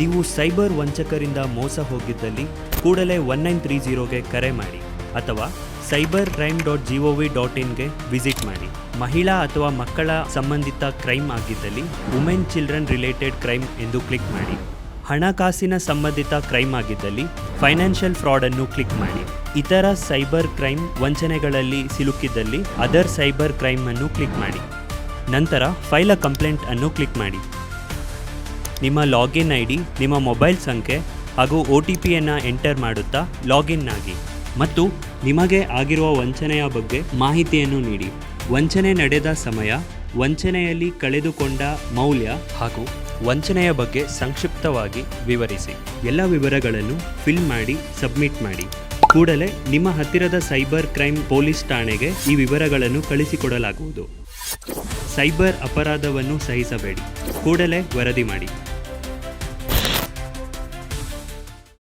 ನೀವು ಸೈಬರ್ ವಂಚಕರಿಂದ ಮೋಸ ಹೋಗಿದ್ದಲ್ಲಿ ಕೂಡಲೇ ಒನ್ ನೈನ್ ತ್ರೀ ಜೀರೋಗೆ ಕರೆ ಮಾಡಿ ಅಥವಾ cyber crime dot G O V dot ಇನ್ಗೆ visit ಮಾಡಿ. ಮಹಿಳಾ ಅಥವಾ ಮಕ್ಕಳ ಸಂಬಂಧಿತ ಕ್ರೈಮ್ ಆಗಿದ್ದಲ್ಲಿ ವುಮೆನ್ ಚಿಲ್ಡ್ರನ್ ರಿಲೇಟೆಡ್ ಕ್ರೈಮ್ ಎಂದು ಕ್ಲಿಕ್ ಮಾಡಿ. ಹಣಕಾಸಿನ ಸಂಬಂಧಿತ ಕ್ರೈಮ್ ಆಗಿದ್ದಲ್ಲಿ ಫೈನಾನ್ಷಿಯಲ್ ಫ್ರಾಡ್ ಅನ್ನು ಕ್ಲಿಕ್ ಮಾಡಿ. ಇತರ ಸೈಬರ್ ಕ್ರೈಮ್ ವಂಚನೆಗಳಲ್ಲಿ ಸಿಲುಕಿದ್ದಲ್ಲಿ ಅದರ್ ಸೈಬರ್ ಕ್ರೈಮ್ ಅನ್ನು ಕ್ಲಿಕ್ ಮಾಡಿ. ನಂತರ ಫೈಲ್ ಅ ಕಂಪ್ಲೇಂಟ್ ಅನ್ನು ಕ್ಲಿಕ್ ಮಾಡಿ. ನಿಮ್ಮ ಲಾಗಿನ್ ಐ ಡಿ ನಿಮ್ಮ ಮೊಬೈಲ್ ಸಂಖ್ಯೆ ಹಾಗೂ ಒ ಟಿ ಪಿಯನ್ನು ಎಂಟರ್ ಮಾಡುತ್ತಾ ಲಾಗಿನ್ ಆಗಿ. ಮತ್ತು ನಿಮಗೆ ಆಗಿರುವ ವಂಚನೆಯ ಬಗ್ಗೆ ಮಾಹಿತಿಯನ್ನು ನೀಡಿ. ವಂಚನೆ ನಡೆದ ಸಮಯ, ವಂಚನೆಯಲ್ಲಿ ಕಳೆದುಕೊಂಡ ಮೌಲ್ಯ ಹಾಗೂ ವಂಚನೆಯ ಬಗ್ಗೆ ಸಂಕ್ಷಿಪ್ತವಾಗಿ ವಿವರಿಸಿ. ಎಲ್ಲ ವಿವರಗಳನ್ನು ಫಿಲ್ ಮಾಡಿ, ಸಬ್ಮಿಟ್ ಮಾಡಿ. ಕೂಡಲೇ ನಿಮ್ಮ ಹತ್ತಿರದ ಸೈಬರ್ ಕ್ರೈಮ್ ಪೊಲೀಸ್ ಠಾಣೆಗೆ ಈ ವಿವರಗಳನ್ನು ಕಳಿಸಿಕೊಡಲಾಗುವುದು. ಸೈಬರ್ ಅಪರಾಧವನ್ನು ಸಹಿಸಬೇಡಿ. ಕೂಡಲೇ ವರದಿ ಮಾಡಿ.